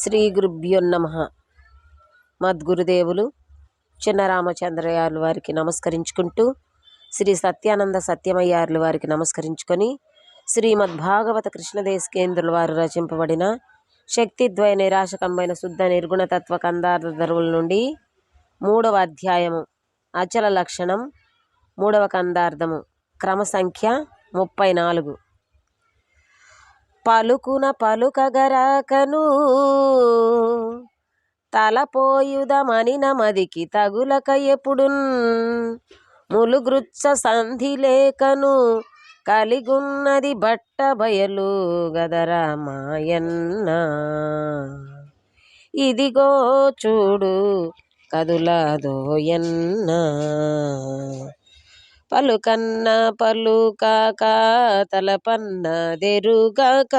శ్రీ గురుభ్యో నమ. మద్గురుదేవులు చిన్నరామచంద్రయార్ల వారికి నమస్కరించుకుంటూ శ్రీ సత్యానంద సత్యమయ్యార్లు వారికి నమస్కరించుకొని శ్రీమద్భాగవత కృష్ణదేశ కేంద్రుల వారు రచింపబడిన శక్తిద్వయ నిరాశకమైన శుద్ధ నిర్గుణతత్వ కందార్థరువుల నుండి మూడవ అధ్యాయము అచల లక్షణం మూడవ కందార్థము క్రమ సంఖ్య ముప్పై నాలుగు. పలుకున పలుకగరాకను తలపోయుదమనిన మదికి తగులక ఎప్పుడున్? ములుగృచ్చ సంధి లేకను కలిగున్నది బట్ట బయలు గదరా మాయన్న ఇదిగో చూడు కదులాదోయన్న. పలుకన్న పలుకాక తలపన్న దెరుగాక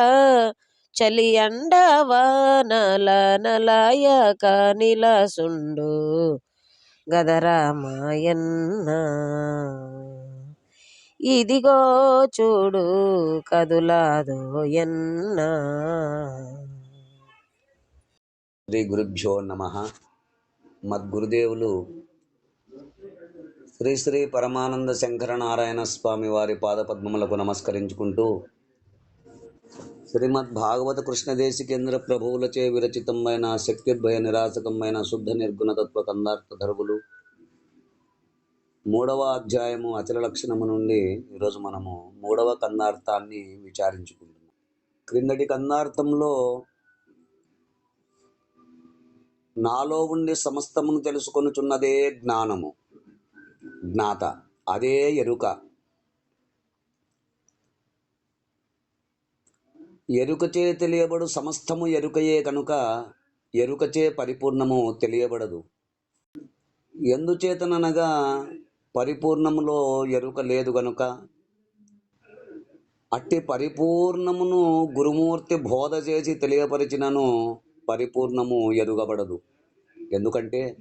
చలి అండవానల నలాయక నిలసుండు గదరామాయన్న. ఇదిగో చూడు కదులాదోయన్న. శ్రీ గురుభ్యో నమ. మద్గురుదేవులు శ్రీ శ్రీ పరమానంద శంకర నారాయణ స్వామి వారి పాదపద్మములకు నమస్కరించుకుంటూ శ్రీమద్ భాగవత కృష్ణదేశి కేంద్ర ప్రభువులచే విరచితమైన శక్తిద్వయ నిరాశకమైన శుద్ధ నిర్గుణ తత్వ కందార్థ మూడవ అధ్యాయము అచల లక్షణము నుండి ఈరోజు మనము మూడవ కందార్థాన్ని విచారించుకుంటున్నాం. క్రిందటి కందార్థంలో నాలో ఉండి సమస్తమును తెలుసుకొనుచున్నదే జ్ఞానము. జ్ఞాత. అదే ఎరుక. ఎరుకచే తెలియబడు సమస్తము ఎరుకయే కనుక ఎరుకచే పరిపూర్ణము తెలియబడదు. ఎందుచేతననగా పరిపూర్ణములో ఎరుక లేదు గనుక? అట్టి పరిపూర్ణమును గురుమూర్తి బోధ చేసి తెలియపరిచినను పరిపూర్ణము ఎరుగబడదు. ఎందుకంటే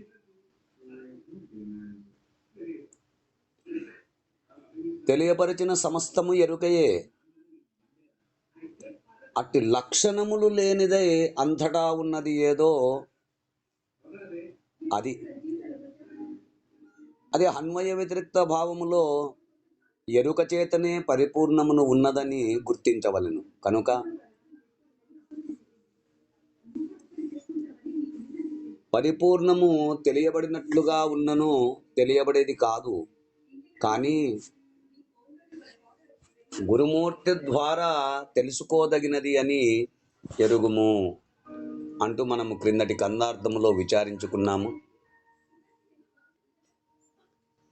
తెలియపరిచిన సమస్తము ఎరుకయే. అట్టి లక్షణములు లేనిదై అంతటా ఉన్నది ఏదో అది. అది అన్వయ వ్యతిరిక్త భావములో ఎరుక చేతనే పరిపూర్ణమును ఉన్నదని గుర్తించవలెను. కనుక పరిపూర్ణము తెలియబడినట్లుగా ఉన్నను తెలియబడేది కాదు. కానీ గురుమూర్తి ద్వారా తెలుసుకోదగినది అని ఎరుగుము అంటూ మనము క్రిందటి కందార్థములో విచారించుకున్నాము.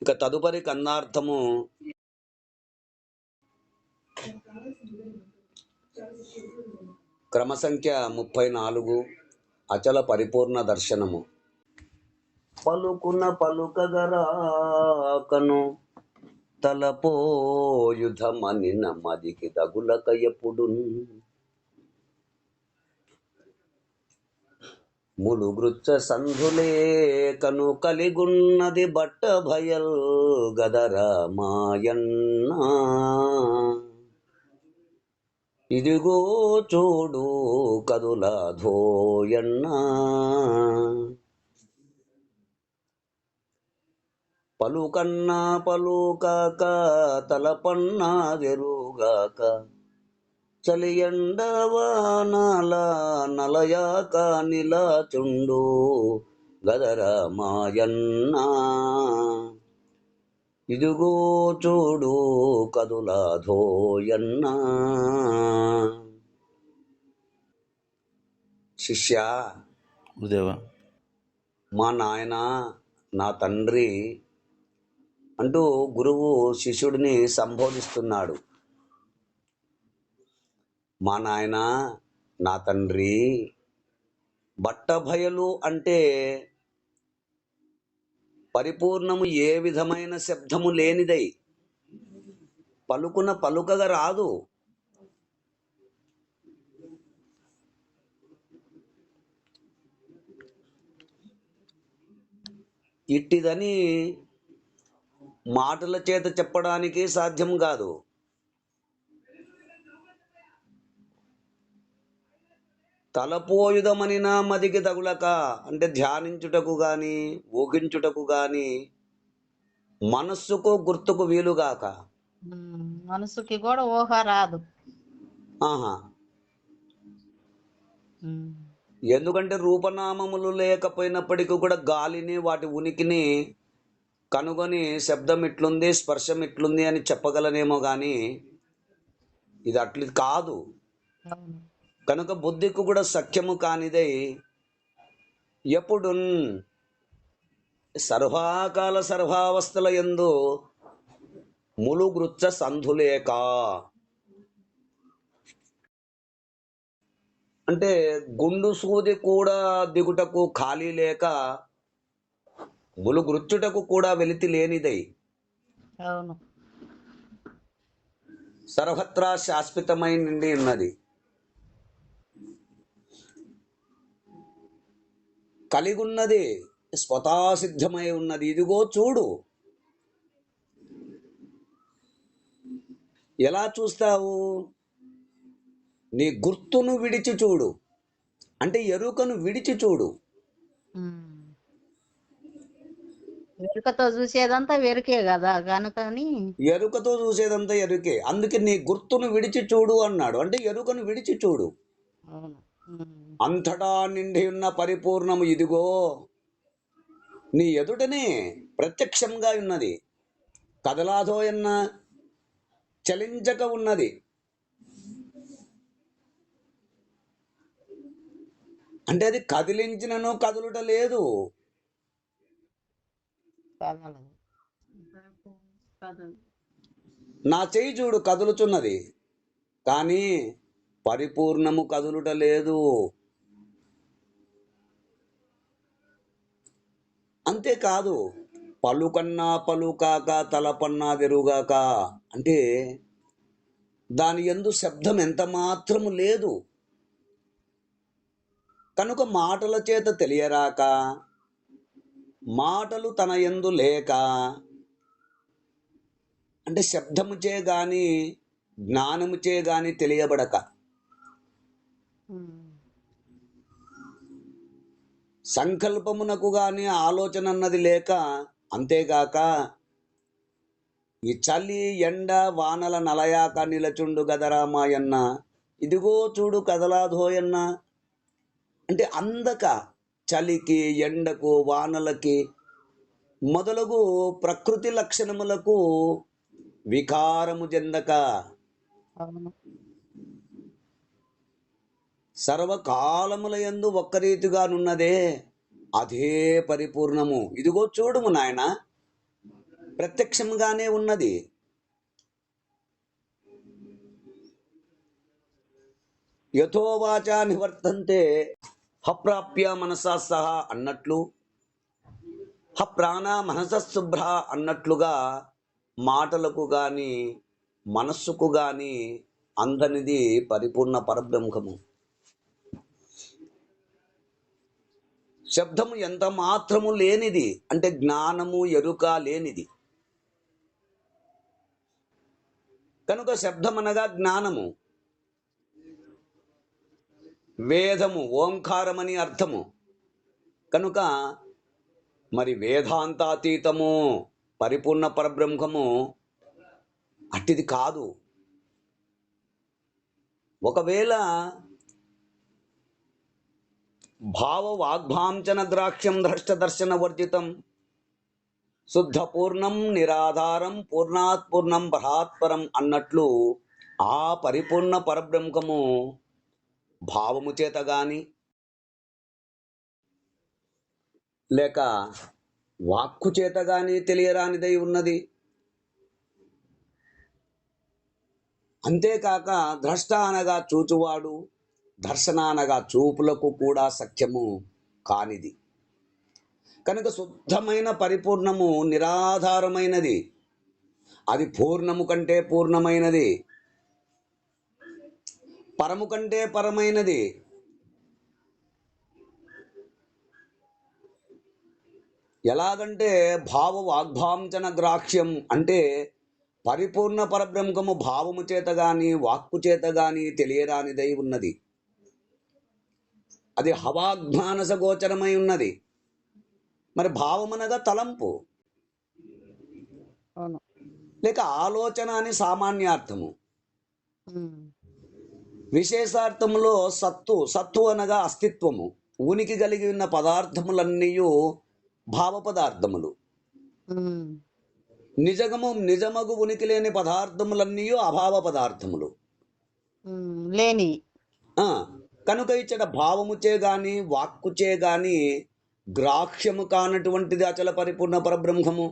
ఇక తదుపరి కందార్థము క్రమ సంఖ్య ముప్పై నాలుగు అచల పరిపూర్ణ దర్శనము. పలుకున పలుకగరాకను తలపోయుధమని నమ్మదికి తగులక ఎప్పుడు? ములుగృచ్చ సంధులేకను కలిగున్నది బట్ట భయల్ గదరా మాయన్నా. ఇదిగో చూడు కదులాధోయన్నా పలుకన్నా పలుకాక తలపన్నా వెరుగాక చలియండవానాల నలయాక నిలాచుండు గదర మాయన్నా ఇదిగో చూడు కదులాధోయన్నా. శిష్య గురుదేవా మా నాయన నా తండ్రి అంటూ గురువు శిష్యుడిని సంబోధిస్తున్నాడు. మా నాయన నా తండ్రి బట్టభయలు అంటే పరిపూర్ణము ఏ విధమైన శబ్దము లేనిదై పలుకున పలుకగా రాదు. ఇట్టిదని మాటల చేత చెప్పడానికి సాధ్యం కాదు. తలపోయుదమని నా మదికి తగులక అంటే ధ్యానించుటకు గాని ఊగించుటకు గాని మనస్సుకు గుర్తుకు వీలుగాక. మనసుకి కూడా ఊహ రాదు. ఆహా. ఎందుకంటే రూపనామములు లేకపోయినప్పటికీ కూడా గాలిని వాటి ఉనికిని కనుగొని శబ్దం ఇట్లుంది స్పర్శం ఇట్లుంది అని చెప్పగలనేమో కానీ ఇది అట్లు కాదు. కనుక బుద్ధికి కూడా సఖ్యము కానిదై ఎప్పుడు సర్వాకాల సర్వావస్థల ఎందు ములుగృచ్చ సంధులేక అంటే గుండు సూది కూడా దిగుటకు ఖాళీ లేక ములుగృచ్చుటకు కూడా వెలితి లేనిదై. అవును. సర్వత్రా శాశ్వతమై నిండి ఉన్నది. కలిగి ఉన్నది స్వతాసిద్ధమై ఉన్నది. ఇదిగో చూడు. ఎలా చూస్తావు? నీ గుర్తును విడిచి చూడు. అంటే ఎరుకను విడిచి చూడు. వెనుకతో చూసేదంతా వెరుకే కదా కనుకని ఎరుకతో చూసేదంతా ఎరుకే. అందుకే నీ గుర్తును విడిచి చూడు అన్నాడు. అంటే ఎరుకను విడిచి చూడు. అంతటా నిండి ఉన్న పరిపూర్ణము ఇదిగో. నీ ఎదుటనే ప్రత్యక్షంగా ఉన్నది. కదలాదోయన్న చలించక ఉన్నది. అంటే అది కదిలించినను కదులుట లేదు. నా చేయి చూడు కదులుచున్నది. కానీ పరిపూర్ణము కదులుట లేదు. అంతేకాదు పలుకన్నా పలుకాక తలపన్నా తెరుగాక అంటే దాని ఎందు శబ్దం ఎంత మాత్రము లేదు. కనుక మాటల చేత తెలియరాక మాటలు తన ఎందు లేక అంటే శబ్దముచే గాని జ్ఞానముచే గాని తెలియబడక. సంకల్పమునకు గాని ఆలోచన అన్నది లేక అంతేగాక ఈ చలి ఎండ వానల నలయాక నిలచుండు గదరామాయన్న ఇదిగో చూడు కదలాధోయన్న అంటే అందక చలికి ఎండకు వానలకి మొదలగు ప్రకృతి లక్షణములకు వికారము చెందక సర్వకాలముల యందు ఒక్క రీతిగానున్నదే అదే పరిపూర్ణము. ఇదిగో చూడుము నాయన ప్రత్యక్షంగానే ఉన్నది. యథోవాచ నివర్తంతే హప్రాప్య మనసా సహా అన్నట్లు హ ప్రాణ మనసశుభ్ర అన్నట్లుగా మాటలకు కానీ మనస్సుకు కానీ అందనిది పరిపూర్ణ పరబ్రహ్మము. శబ్దము ఎంత మాత్రము లేనిది అంటే జ్ఞానము ఎరుక లేనిది. కనుక శబ్దం అనగా జ్ఞానము. వేదము ఓంకారమని అర్థము. కనుక మరి వేదాంతాతీతము పరిపూర్ణ పరబ్రహ్మము అట్టిది కాదు. ఒకవేళ భావ వాగ్భాంచన ద్రాక్ష్యం ద్రష్ట దర్శన వర్జితం శుద్ధ పూర్ణం నిరాధారం పూర్ణాత్ పూర్ణం అన్నట్లు ఆ పరిపూర్ణ పరబ్రహ్మము భావము చేత కానీ లేక వాక్కు చేత కానీ తెలియరానిదై ఉన్నది. అంతేకాక ద్రష్ట అనగా చూచువాడు దర్శన అనగా చూపులకు కూడా సఖ్యము కానిది. కనుక శుద్ధమైన పరిపూర్ణము నిరాధారమైనది. అది పూర్ణము కంటే పూర్ణమైనది. పరము కంటే పరమైనది. ఎలాగంటే భావ వాగ్భాంచన గ్రాహ్యం అంటే పరిపూర్ణ పరబ్రహ్మము భావము చేత గాని వాక్కు చేత గాని తెలియరానిదై ఉన్నది. అది హవాజ్ఞానస గోచరమై ఉన్నది. మరి భావమనగా తలంపు. లేక ఆలోచన అని సామాన్యార్థము. విశేషార్థములో సత్తు సత్తు అనగా అస్తిత్వము ఉనికి కలిగి ఉన్న పదార్థములన్నీ భావ పదార్థములు. నిజగము నిజమగు ఉనికి లేని పదార్థములన్నీ అభావ పదార్థములు. లేని కనుక ఇచ్చట భావముచే గాని వాక్కుచే గాని గ్రాహ్యము కానటువంటిది అచల పరిపూర్ణ పరబ్రహ్మము.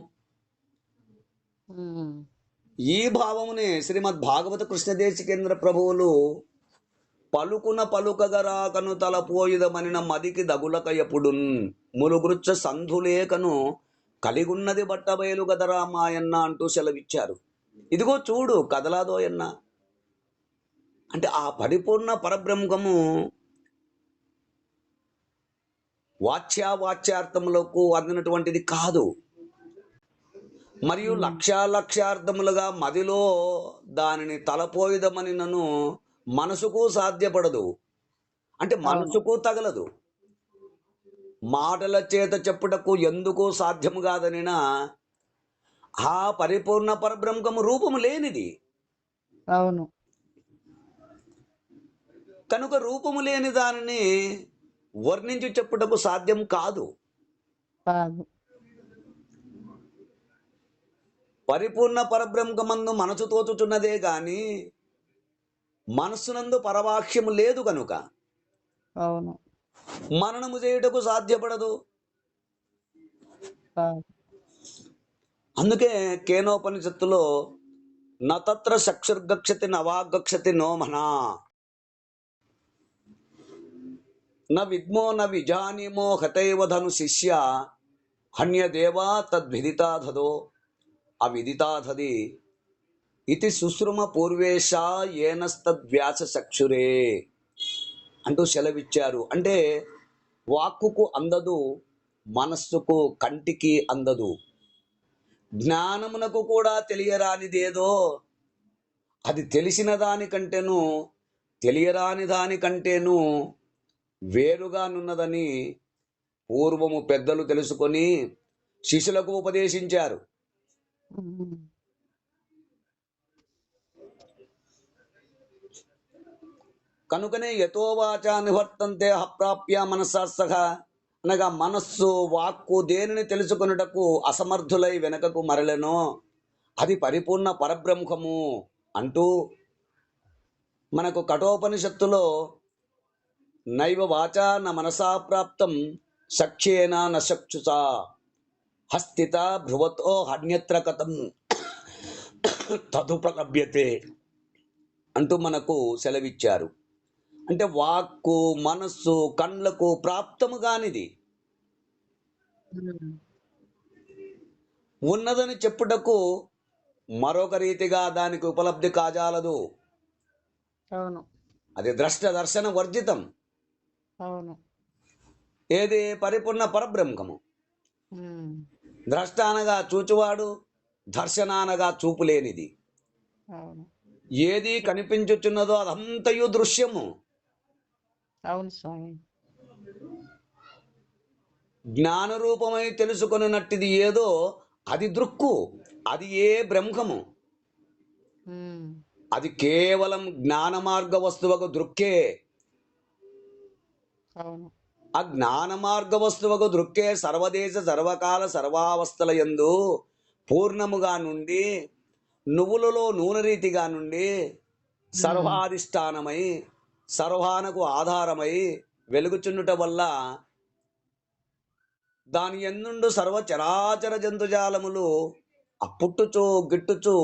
ఈ భావమునే శ్రీమద్ భాగవత కృష్ణదేశికేంద్ర ప్రభువులు పలుకున పలుకగరాకను తలపోయిదమనిన మదికి దగులక ఎప్పుడున్ ములుగృచ్చ సంధులేకను కలిగున్నది బట్టబయలు గదరా మాయన్న అంటూ సెలవిచ్చారు. ఇదిగో చూడు కదలాదోయన్న అంటే ఆ పరిపూర్ణ పరబ్రహ్మము వాచ్యావాచ్యార్థములకు అందినటువంటిది కాదు. మరియు లక్ష్యా లక్ష్యార్థములుగా మదిలో దానిని తలపోయిదమని నన్ను మనసుకు సాధ్యపడదు. అంటే మనసుకు తగలదు. మాటల చేత చెప్పుటకు ఎందుకు సాధ్యము కాదనినా ఆ పరిపూర్ణ పరబ్రహ్మము రూపము లేనిది. అవును. కనుక రూపము లేని దానిని వర్ణించి చెప్పుటకు సాధ్యం కాదు. కాదు. పరిపూర్ణ పరబ్రహ్మమందు మనసు తోచుచున్నదే గాని మనస్సునందు పరవాక్యము లేదు కనుక అవును. మననము చేయుటకు సాధ్యపడదు. అందుకే కేనోపనిషత్తులో నతత్ర చక్షుర్గక్షతి నవాగక్షతి నో మనా. న విద్మో న విజానీమో హతైవధను శిష్య హన్యదేవా తద్విదితాధదో అవిదితాధది ఇది సుశ్రుమ పూర్వేశ ఏనస్తద్వ్యాస చక్షురే అంటూ సెలవిచ్చారు. అంటే వాక్కుకు అందదు మనస్సుకు కంటికి అందదు. జ్ఞానమునకు కూడా తెలియరానిదేదో అది తెలిసిన దానికంటేను తెలియరాని దానికంటేను వేరుగానున్నదని పూర్వము పెద్దలు తెలుసుకొని శిష్యులకు ఉపదేశించారు. కనుకనే యథోవాచ నివర్తంతే అప్రాప్య మనసాసహ అనగా మనస్సు వాక్కు దేనిని తెలుసుకొనుటకు అసమర్థులై వెనకకు మరలెనో. అది పరిపూర్ణ పరబ్రహ్మము అంటూ మనకు కఠోపనిషత్తులో నైవ వాచ న మనసా ప్రాప్తం సఖ్యేన న హస్తిత భ్రువతో హన్యత్ర కథం తదుపలభ్యతే అంటూ మనకు సెలవిచ్చారు. అంటే వాక్కు మనస్సు కండ్లకు ప్రాప్తము కానిది. ఉన్నదని చెప్పుటకు మరొక రీతిగా దానికి ఉపలబ్ధి కాజాలదు. అవును. అది ద్రష్ట దర్శన వర్జితం. అవును. ఏది? పరిపూర్ణ పరబ్రహ్మము. ద్రష్ట అనగా చూచువాడు దర్శన అనగా చూపు లేనిది అవును. ఏది కనిపించుచున్నదో అదంతయు దృశ్యము. అవును స్వామి. జ్ఞానరూపమై తెలుసుకొనున్నట్టిది ఏదో అది దృక్కు అది ఏ బ్రహ్మము. అది కేవలం జ్ఞాన మార్గ వస్తువుకు దృక్కే. ఆ జ్ఞాన మార్గ వస్తువుకు దృక్కే సర్వదేశ సర్వకాల సర్వావస్థల యందు పూర్ణముగా నుండి నువ్వులలో నూనె రీతిగా నుండి సర్వాధిష్టానమై సర్వానకు ఆధారమై వెలుగుచుండుట వల్ల దాని ఎన్నుండు సర్వ చరాచర జంతుజాలములు అప్పుట్టుచు గిట్టుచు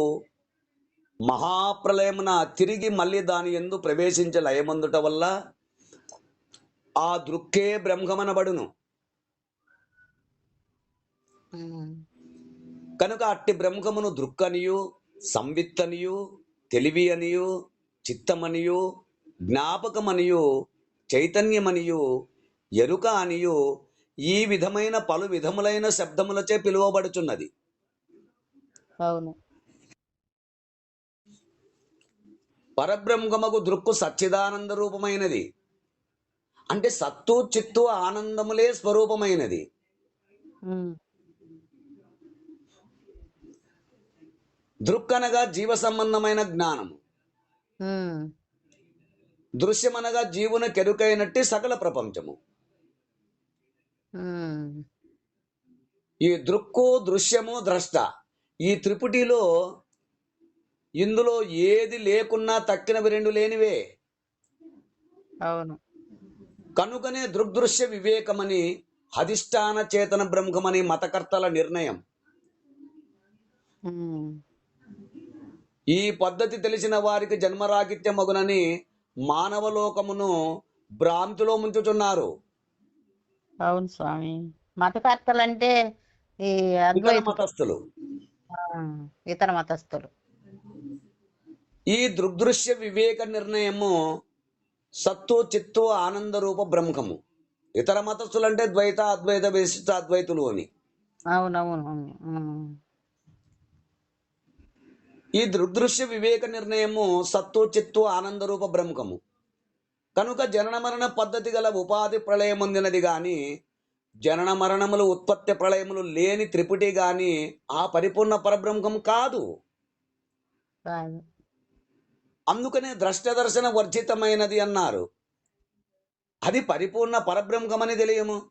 మహాప్రలయమున తిరిగి మళ్ళీ దాని ఎందు ప్రవేశించ లయమందుట వల్ల ఆ దృక్కే బ్రహ్మమనబడును. కనుక అట్టి బ్రహ్మమును దృక్కనియు సంవిత్తనియు తెలివి అనియు చిత్తమనియు జ్ఞాపకమనియు చైతన్యమనియు ఎరుక అనియు ఈ విధమైన పలు విధములైన శబ్దములచే పిలువబడుచున్నది. అవును. పరబ్రహ్మకు దృక్కు సచ్చిదానంద రూపమైనది. అంటే సత్తు చిత్తు ఆనందములే స్వరూపమైనది. ఉమ్, దృక్కనగా జీవ సంబంధమైన జ్ఞానము దృశ్యమనగా జీవున కెరుకైనట్టి సకల ప్రపంచము. ఈ దృక్కు దృశ్యము ద్రష్ట ఈ త్రిపుటిలో ఇందులో ఏది లేకున్నా తక్కినవి రెండు లేనివే. అవును. కనుకనే దృగ్దృశ్య వివేకమని అధిష్టాన చేతన బ్రహ్మమని మతకర్తల నిర్ణయం. ఈ పద్ధతి తెలిసిన వారికి జన్మరాగిత్యమగునని మానవలోకమును భ్రాంతిలో ముంచుచున్నారు. అవును స్వామి. మతకర్తలంటే ఈ ఇతర అద్వైత మతస్థులు. ఇతర మతస్థులు. ఈ దృగ్దృశ్య వివేక నిర్ణయము సత్తు చిత్తు ఆనంద రూప బ్రహ్మము. ఇతర మతస్థులు అంటే ద్వైత అద్వైత విశిష్ట అద్వైతులు అని. అవునవును. ఈ దృగ్దృశ్య వివేక నిర్ణయము సత్తు చిత్తు ఆనంద రూప బ్రహ్మము కనుక జనన మరణ పద్ధతి గల ఉపాధి ప్రళయమొందినది గాని జనన మరణములు ఉత్పత్తి ప్రళయములు లేని త్రిపుటి గాని ఆ పరిపూర్ణ పరబ్రహ్మం కాదు. అందుకనే ద్రష్ట దర్శన వర్జితమైనది అన్నారు. అది పరిపూర్ణ పరబ్రహ్మమని తెలియము.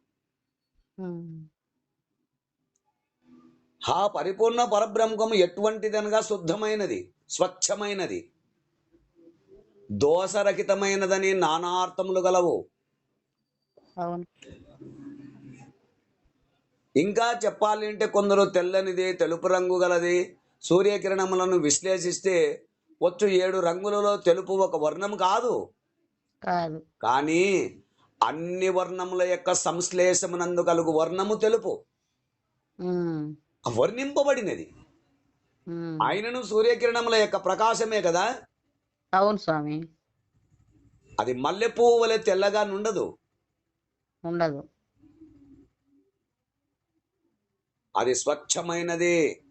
ఆ పరిపూర్ణ పరబ్రహ్మము ఎటువంటిదనగా శుద్ధమైనది? స్వచ్ఛమైనది. దోషరహితమైనదని నానార్థములు గలవు. ఇంకా చెప్పాలి అంటే కొందరు తెల్లనిది తెలుపు రంగు గలది. సూర్యకిరణములను విశ్లేషిస్తే వచ్చు ఏడు రంగులలో తెలుపు ఒక వర్ణం కాదు. కాదు. కానీ అన్ని వర్ణముల యొక్క సంశ్లేషమునందు కలుగు వర్ణము తెలుపు. వర్ణింపబడినది. ఆయనను సూర్యకిరణముల యొక్క ప్రకాశమే కదా? అవును స్వామి. అది మల్లెపువ్వు వలె తెల్లగా నుండదు. ఉండదు. అది స్వచ్ఛమైనది.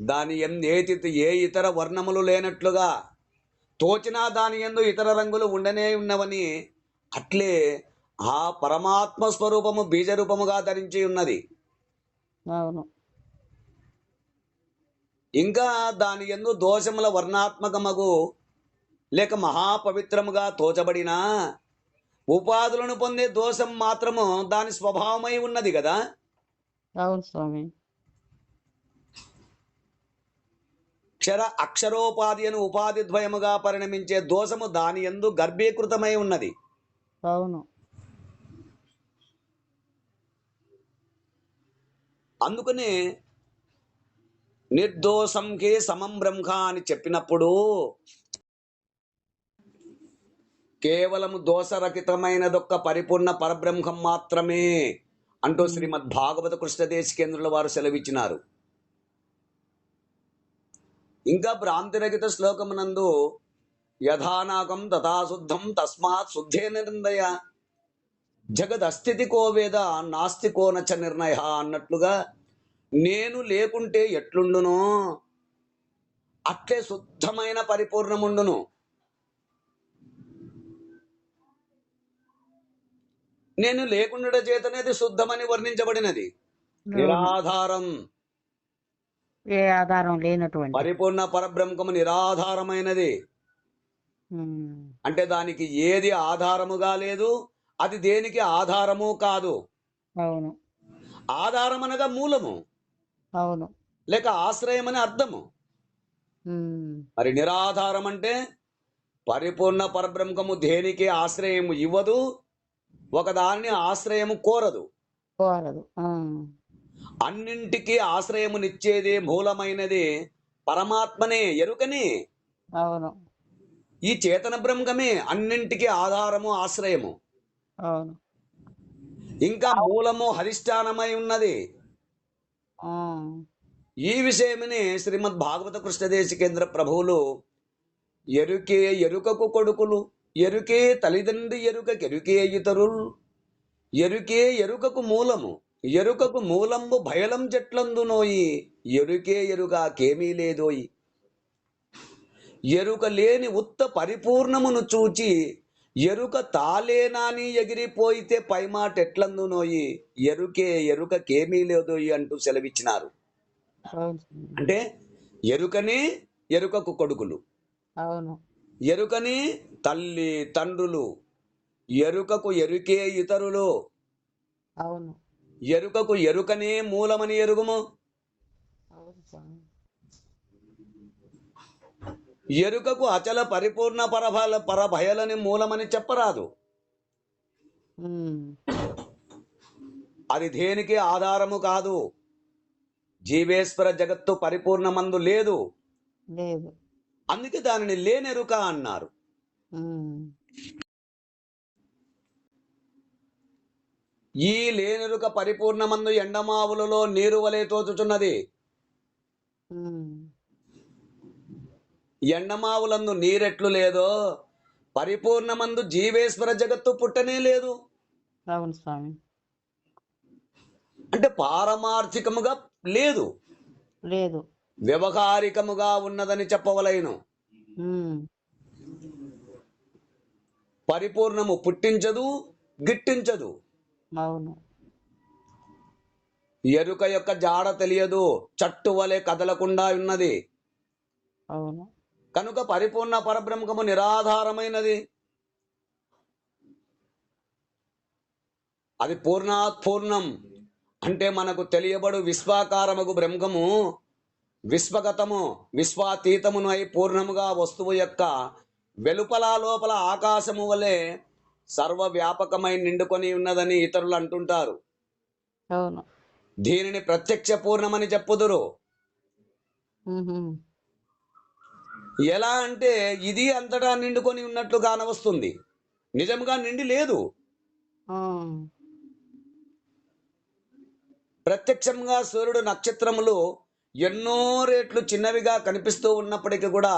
దాని ఎందు ఏ తి- ఏ ఇతర వర్ణములు లేనట్లుగా తోచినా దాని ఎందు ఇతర రంగులు ఉండనే ఉన్నవని అట్లే ఆ పరమాత్మ స్వరూపము బీజరూపముగా ధరించి ఉన్నది. అవును. ఇంకా దాని ఎందు దోషముల వర్ణాత్మకమగు లేక మహాపవిత్రముగా తోచబడిన ఉపాధులను పొందే దోషం మాత్రము దాని స్వభావమై ఉన్నది కదా? అవును స్వామి. క్షర అక్షరోపాధి అని ఉపాధి ద్వయముగా పరిణమించే దోషము దాని ఎందు గర్భీకృతమై ఉన్నది. అవును. అందుకనే నిర్దోషంకే సమం బ్రహ్మ అని చెప్పినప్పుడు కేవలము దోషరహితమైనదొక్క పరిపూర్ణ పరబ్రహ్మం మాత్రమే అంటూ శ్రీమద్ భాగవత కృష్ణదేశ కేంద్రుల వారు సెలవిచ్చినారు. ఇంకా భ్రాంతిరహిత శ్లోకమునందు యథానాకం తథాశుద్ధం తస్మాత్ శుద్ధే నిర్ణయ జగదస్థితి కో వేద నాస్తి కోనచ నిర్ణయ అన్నట్లుగా నేను లేకుంటే ఎట్లుండును? అట్లే శుద్ధమైన పరిపూర్ణముండును. నేను లేకుండా చేతనేది శుద్ధమని వర్ణించబడినది. నిరాధారం. ఏ ఆధారం లేనటువంటి. పరిపూర్ణ పరబ్రహ్మము నిరాధారమైనది. అంటే దానికి ఏది ఆధారముగా లేదు? అది దేనికి ఆధారము కాదు. అవును. ఆధారం అనగా మూలము. అవును. లేక ఆశ్రయం అని అర్థము మరి నిరాధారం అంటే పరిపూర్ణ పరబ్రహ్మము దేనికి ఆశ్రయము ఇవ్వదు ఒకదాన్ని ఆశ్రయము కోరదు. కోరదు. అన్నింటికి ఆశ్రయమునిచ్చేది మూలమైనది పరమాత్మనే ఎరుకనే. అవును. ఈ చేతన బ్రహ్మమే అన్నింటికి ఆధారము ఆశ్రయము. అవును. ఇంకా మూలము హరిష్టానమై ఉన్నది. ఈ విషయమని శ్రీమద్ భాగవత కృష్ణదేశ కేంద్ర ప్రభువులు ఎరుకే ఎరుకకు కొడుకులు ఎరుకే తల్లిదండ్రి ఎరుక కెరుకే ఇతరులు ఎరుకే ఎరుకకు మూలము ఎరుకకు మూలంబు భయలం చెట్లందునోయి ఎరుకే ఎరుక కేమీ లేదోయి. ఎరుక లేని ఉత్త పరిపూర్ణమును చూచి ఎరుక తాలేనాని ఎగిరిపోయితే పైమాట ఎట్లందునోయి ఎరుకే ఎరుకకేమీ లేదోయి అంటూ సెలవిచ్చినారు. అంటే ఎరుకనే ఎరుకకు కొడుకులు. అవును. ఎరుకని తల్లి తండ్రులు. ఎరుకకు ఎరుకే ఇతరులు. అవును. ఎరుకకు ఎరుకనే మూలమని ఎరుగుము? ఎరుకకు అచల పరిపూర్ణ పరభల పరభయలని మూలమని చెప్పరాదు. అది దేనికి ఆధారము కాదు జీవేశ్వర జగత్తు పరిపూర్ణమందు లేదు లేదు అందుకే దానిని లేనెరుక అన్నారు. ఈ లేనెరుక పరిపూర్ణమందు ఎండమావులలో నీరు వలె తోచుచున్నది. ఎండమావులందు నీరెట్లు లేదో పరిపూర్ణమందు జీవేశ్వర జగత్తు పుట్టనే లేదు. అవును స్వామి. అంటే పారమార్థికముగా లేదు. లేదు. వ్యవహారికముగా ఉన్నదని చెప్పవలైను. పరిపూర్ణము పుట్టించదు గిట్టించదు. అవును. ఎరుక యొక్క జాడ తెలియదు చట్టు వలె కదలకుండా ఉన్నది. అవును. కనుక పరిపూర్ణ పరబ్రహ్మము నిరాధారమైనది. అది పూర్ణాత్ పూర్ణం అంటే మనకు తెలియబడు విశ్వాకారముకు బ్రహ్మము విశ్వగతము విశ్వాతీతమును అయి పూర్ణముగా వస్తువు యొక్క వెలుపల లోపల ఆకాశము వలె సర్వవ్యాపకమై నిండుకొని ఉన్నదని ఇతరులు అంటుంటారు. దీనిని ప్రత్యక్ష పూర్ణమని చెప్పుదురు. ఎలా అంటే ఇది అంతటా నిండుకొని ఉన్నట్లు కానవస్తుంది నిజంగా నిండి లేదు. ప్రత్యక్షంగా సూర్యుడు నక్షత్రములు ఎన్నో రేట్లు చిన్నవిగా కనిపిస్తూ ఉన్నప్పటికీ కూడా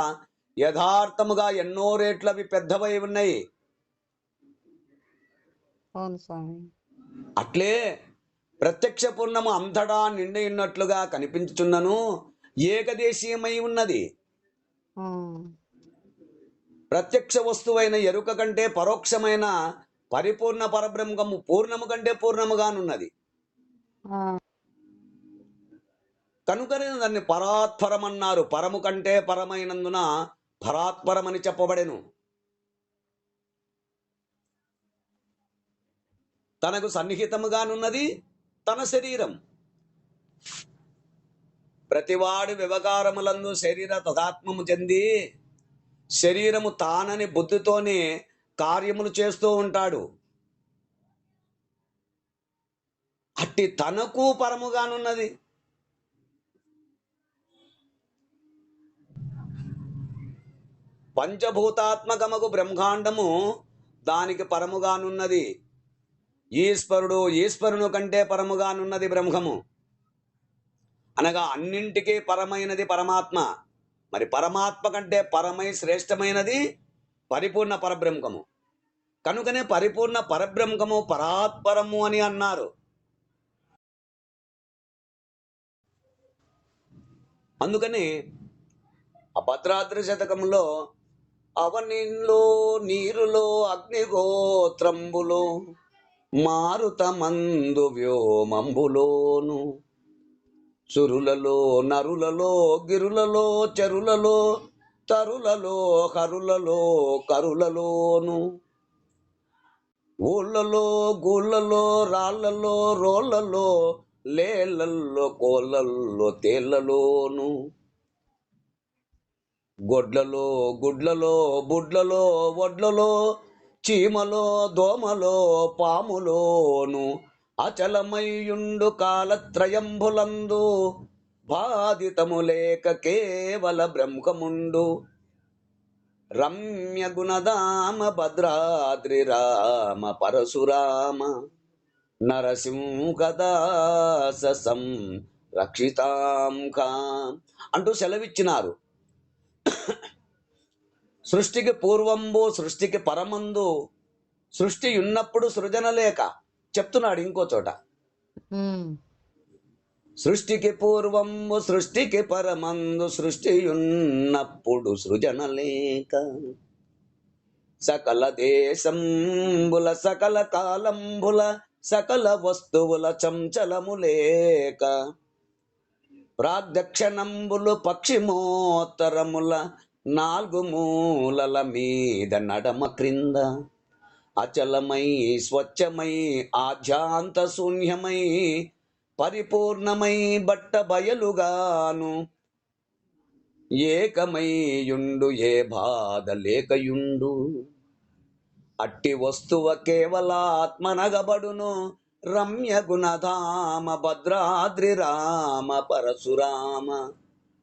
యథార్థముగా ఎన్నో రేట్లు అవి పెద్దవై ఉన్నాయి. అట్లే ప్రత్యక్ష పూర్ణము అంతటా నిండి ఉన్నట్లుగా కనిపించుచున్నను. ఏకదేశీయమై ఉన్నది. ప్రత్యక్ష వస్తువైన ఎరుక కంటే పరోక్షమైన పరిపూర్ణ పరబ్రహ్మము పూర్ణము కంటే పూర్ణముగానున్నది. కనుకనే దాన్ని పరాత్పరం అన్నారు పరము కంటే పరమైనందున పరాత్పరమని చెప్పబడెను. తనకు సన్నిహితముగానున్నది తన శరీరం. ప్రతివాడు వ్యవహారములందు శరీర తదాత్మము చెంది శరీరము తానని బుద్ధితోనే కార్యములు చేస్తూ ఉంటాడు. అట్టి తనకు పరముగానున్నది. పంచభూతాత్మకముకు బ్రహ్మాండము దానికి పరముగానున్నది. ఈశ్వరుడు ఈశ్వరును కంటే పరముగానున్నది బ్రహ్మము. అనగా అన్నింటికీ పరమైనది పరమాత్మ. మరి పరమాత్మ కంటే పరమై శ్రేష్టమైనది పరిపూర్ణ పరబ్రహ్మము. కనుకనే పరిపూర్ణ పరబ్రహ్మము పరాత్పరము అని అన్నారు. అందుకని ఆ భద్రాద్రి శతకంలో అవనిలో నీరులో అగ్నిగోత్రంబులో మారుతమందు వ్యోమంబులోను. సురులలో నరులలో గిరులలో చెరులలో తరులలో హరులలో కరులలోను. ఊళ్ళలో గూళ్ళలో రాళ్ళలో రోళ్ళలో లేళ్ళల్లో కోళ్ళల్లో తేళ్ళలోను గొడ్లలో గుడ్లలో బుడ్లలో వడ్లలో చీమలో దోమలో పాములోను. అచలమయుండు కాలత్రయంబులందు బాధితము లేక కేవల బ్రహ్మముండు. రమ్య గుణదామ భద్రాద్రి రామ పరశురామ నరసింహదాస సం రక్షితాం కాం అంటూ సెలవిచ్చినారు. సృష్టికి పూర్వంబు సృష్టికి పరమందు సృష్టి ఉన్నప్పుడు సృజన లేక చెప్తున్నాడు ఇంకో చోట. సృష్టికి పూర్వంబు సృష్టికి పరమందు సృష్టియున్నప్పుడు సృజన లేక సకల దేశంబుల సకల కాలంబుల సకల వస్తువుల చంచలము లేక ప్రాగ్దక్షణంబులు పక్షిమోత్తరముల నాలుగు మూలల మీద నడమ క్రింద అచలమై స్వచ్ఛమై ఆధ్యాంత శూన్యమై పరిపూర్ణమై బట్ట బయలుగాను. ఏకమయ్యుండు ఏ బాధ లేకయుండు. అట్టి వస్తువ కేవలాత్మనగబడును. రమ్య గుణధామ భద్రాద్రి రామ పరశురామ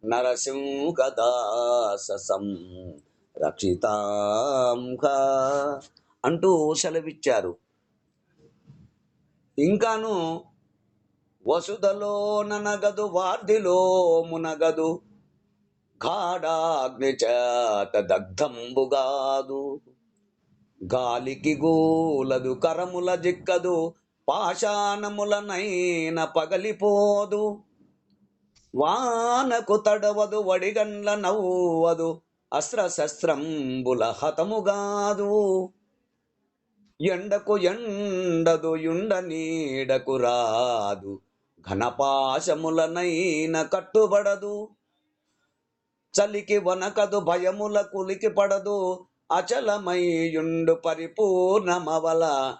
నరసింహదాస సం అంటూ సెలవిచ్చారు. ఇంకాను వసుధలో ననగదు వార్ధిలో మునగదు గాఢాగ్నిచేత దగ్ధంబుగాదు గాలికి గూలదు కరముల జిక్కదు పాషాణములనైన పగలిపోదు. వానకు తడవదు వడిగండ్ల నవ్వదు అస్త్రశస్త్రంబుల హతముగాదు ఎండకు ఎండదు యుండ నీడకు రాదు. ఘనపాశములనైన కట్టుబడదు. చలికి వనకదు భయముల కులికి పడదు. అచలమయ్యుండు పరిపూర్ణమవల.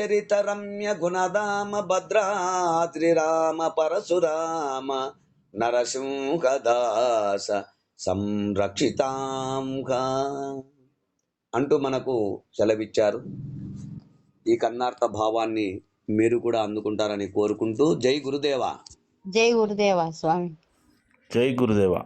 చరిత రమ్య గుణధామ భద్రాద్రి రామ పరశురామ నరసింహదాస సంరక్షితాంగా అంటూ మనకు సెలవిచ్చారు. ఈ కన్నార్థ భావాన్ని మీరు కూడా అందుకుంటారని కోరుకుంటూ జై గురుదేవా. జై గురుదేవా స్వామి. జై గురుదేవ.